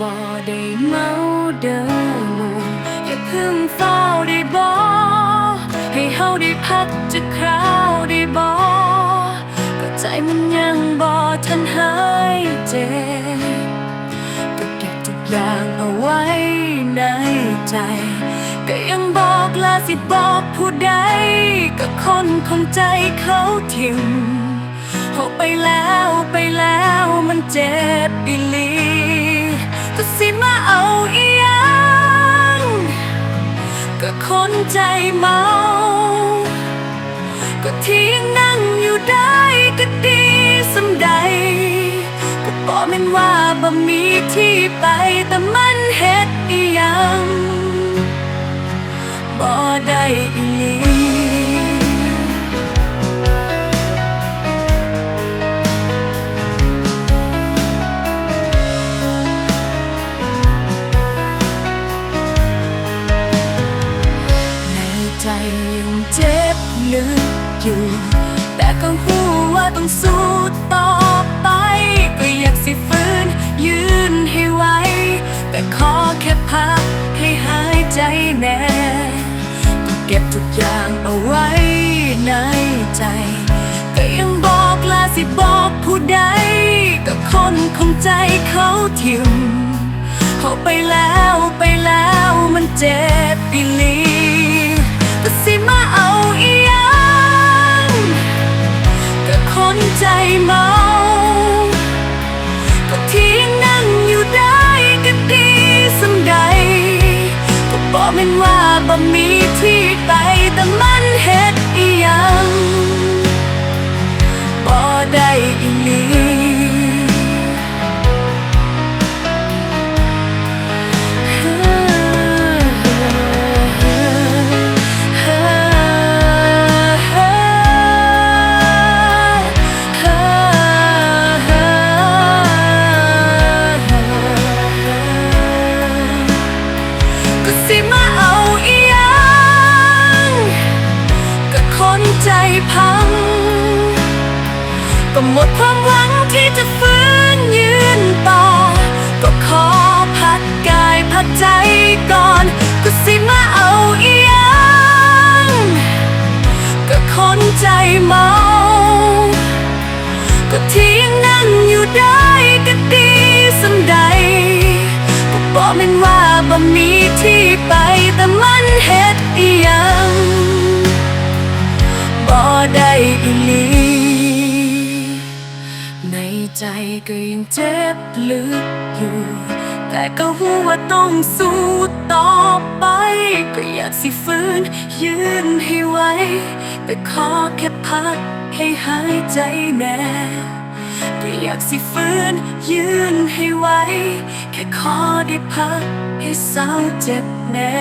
บ่ได้เมาเดิมอย่าเพิ่งเฝ้าได้บ่ให้เฮาได้พักจะคราวได้บ่ก็ใจมันยังบ่ทันหายเจ็บก็เก็บทุกอย่างเอาไว้ในใจ ก็ยังบอกลาสิบอกผู้ใด ก็คนคงใจเขาทิมพอไปแล้วไปแล้ว คนใจเมา ก็ที่ยังนั่งอยู่ได้ก็ดีสำใด ก็บอกมันว่าบ่มีที่ไปแต่มันเฮ็ดอีหยังบ่ได้อีึกอยู่ แต่ก็รู้ว่าต้องสู้ต่อไป ก็อยากสิฟื้น ยืนให้ไหวแต่ขอแค่พักให้หายใจแน่ก็เก็บทุกอย่างเอาไว้ในใจ ก็ยังบอกลาสิบอกผู้ใด ก็คนคงใจเขาทิ่มเขาไปแล้วไปแล้วมันเจ็บ นใจเมาก็ที่นั่งอยู่ได้ก็ดีสำใดก็บอกมันว่าบ่มีที่ไปแต่มันเฮ็ดอีหยังบ่ได้อีหลี ก็หมดความหวังที่จะฟื้นยืนต่อ ก็ขอพักกายพักใจก่อน ก็สิมาเอาอีหยังก็คนใจเมา ก็ที่ยังนั่งอยู่ได้ก็ดีสำใดก็บอกแม่นว่าบ่มีที่ไปแต่มันเฮ็ดอีหยังบ่ได้อีหลี ใจก็ยังเจ็บลึกอยู่ แต่ก็รู้ว่าต้องสู้ต่อไป ก็อยากสิฟื้นยืนให้ไหวแต่ขอแค่พักให้หายใจแน่ก็อยากสิฟื้นยืนให้ไหวแค่ขอได้พักให้เศร้าเจ็บแน่